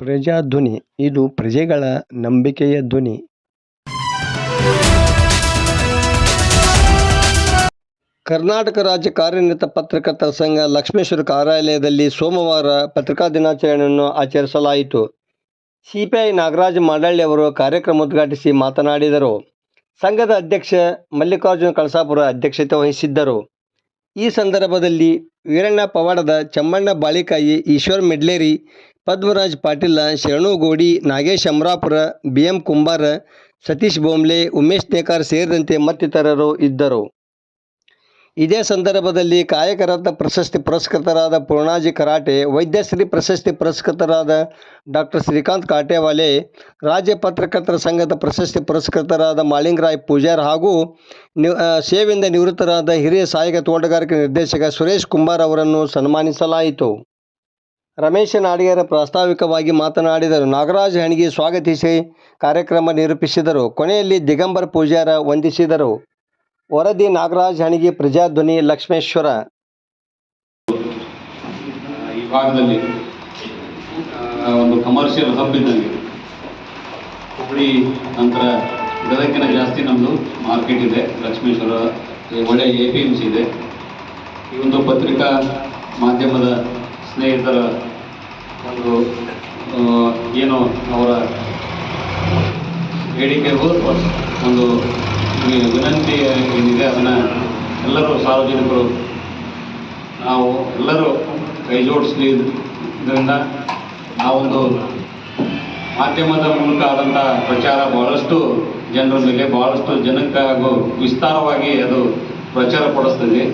ಪ್ರಜಾಧ್ವನಿ, ಇದು ಪ್ರಜೆಗಳ ನಂಬಿಕೆಯ ಧ್ವನಿ. ಕರ್ನಾಟಕ ರಾಜ್ಯ ಕಾರ್ಯನಿರತ ಪತ್ರಕರ್ತರ ಸಂಘ ಲಕ್ಷ್ಮೇಶ್ವರ ಕಾರ್ಯಾಲಯದಲ್ಲಿ ಸೋಮವಾರ ಪತ್ರಿಕಾ ದಿನಾಚರಣೆಯನ್ನು ಆಚರಿಸಲಾಯಿತು. ಸಿಪಿಐ ನಾಗರಾಜ ಮಾಡಳ್ಳಿ ಅವರು ಕಾರ್ಯಕ್ರಮ ಉದ್ಘಾಟಿಸಿ ಮಾತನಾಡಿದರು. ಸಂಘದ ಅಧ್ಯಕ್ಷ ಮಲ್ಲಿಕಾರ್ಜುನ ಕಳಸಾಪುರ ಅಧ್ಯಕ್ಷತೆ ವಹಿಸಿದ್ದರು. ಈ ಸಂದರ್ಭದಲ್ಲಿ ವೀರಣ್ಣ ಪವಾಡದ ಚಮ್ಮಣ್ಣ ಬಾಳಿಕಾಯಿ, ಈಶ್ವರ್ ಮೆಡ್ಲೇರಿ ಪದ್ಮರಾಜ್ ಪಾಟೀಲ ಶರಣು ಗೋಡಿ ನಾಗೇಶ್ ಅಮರಾಪುರ ಬಿ ಎಂ ಕುಂಬಾರ, ಸತೀಶ್ ಬೊಂಬ್ಲೆ ಉಮೇಶ್ ನೇಕಾರ್ ಸೇರಿದಂತೆ ಮತ್ತಿತರರು ಇದ್ದರು. ಇದೇ ಸಂದರ್ಭದಲ್ಲಿ ಕಾಯಕರತ್ನ ಪ್ರಶಸ್ತಿ ಪುರಸ್ಕೃತರಾದ ಪೂರ್ಣಾಜಿ ಕರಾಟೆ, ವೈದ್ಯಶ್ರೀ ಪ್ರಶಸ್ತಿ ಪುರಸ್ಕೃತರಾದ ಡಾಕ್ಟರ್ ಶ್ರೀಕಾಂತ್ ಕಾಟೇವಾಲೆ, ರಾಜ್ಯ ಪತ್ರಕರ್ತರ ಸಂಘದ ಪ್ರಶಸ್ತಿ ಪುರಸ್ಕೃತರಾದ ಮಾಳಿಂಗರಾಯ್ ಪೂಜಾರ್ ಹಾಗೂ ಸೇವೆಯಿಂದ ನಿವೃತ್ತರಾದ ಹಿರಿಯ ಸಹಾಯಕ ತೋಟಗಾರಿಕೆ ನಿರ್ದೇಶಕ ಸುರೇಶ್ ಕುಮಾರ್ ಅವರನ್ನು ಸನ್ಮಾನಿಸಲಾಯಿತು. ರಮೇಶ ನಾಡಿಗೇರ ಪ್ರಾಸ್ತಾವಿಕವಾಗಿ ಮಾತನಾಡಿದರು. ನಾಗರಾಜ್ ಹಣಿಗೆ ಸ್ವಾಗತಿಸಿ ಕಾರ್ಯಕ್ರಮ ನಿರೂಪಿಸಿದರು. ಕೊನೆಯಲ್ಲಿ ದಿಗಂಬರ ಪೂಜಾರ ವಂದಿಸಿದರು. ವರದಿ, ನಾಗರಾಜ್ ಹಣಿಗೆ ಪ್ರಜಾಧ್ವನಿ ಲಕ್ಷ್ಮೇಶ್ವರ. ಈ ಭಾಗದಲ್ಲಿ ಒಂದು ಕಮರ್ಷಿಯಲ್ ಹಬ್ ಇದ್ದಂಗೆ. ಹುಬ್ಬಳ್ಳಿ ನಂತರ ಗದಗಿನ ಜಾಸ್ತಿ ನಮ್ಮದು ಮಾರ್ಕೆಟ್ ಇದೆ. ಲಕ್ಷ್ಮೇಶ್ವರ ಈ ಒಳ್ಳೆಯ ಎ ಪಿ ಎಂ ಸಿ ಇದೆ. ಈ ಒಂದು ಪತ್ರಿಕಾ ಮಾಧ್ಯಮದ ಸ್ನೇಹಿತರ ಒಂದು ಏನು ಅವರ ಬೇಡಿಕೆ ಅಥವಾ ಒಂದು ವಿನಂತಿ ಏನಿದೆ, ಅದನ್ನು ಎಲ್ಲರೂ ಸಾರ್ವಜನಿಕರು, ನಾವು ಎಲ್ಲರೂ ಕೈ ಇದರಿಂದ ಆ ಒಂದು ಮಾಧ್ಯಮದ ಮೂಲಕ ಆದಂಥ ಪ್ರಚಾರ ಭಾಳಷ್ಟು ಜನರ ಮೇಲೆ ಭಾಳಷ್ಟು ಜನಕ್ಕೆ ಹಾಗೂ ವಿಸ್ತಾರವಾಗಿ ಅದು ಪ್ರಚಾರ ಪಡಿಸ್ತದೆ.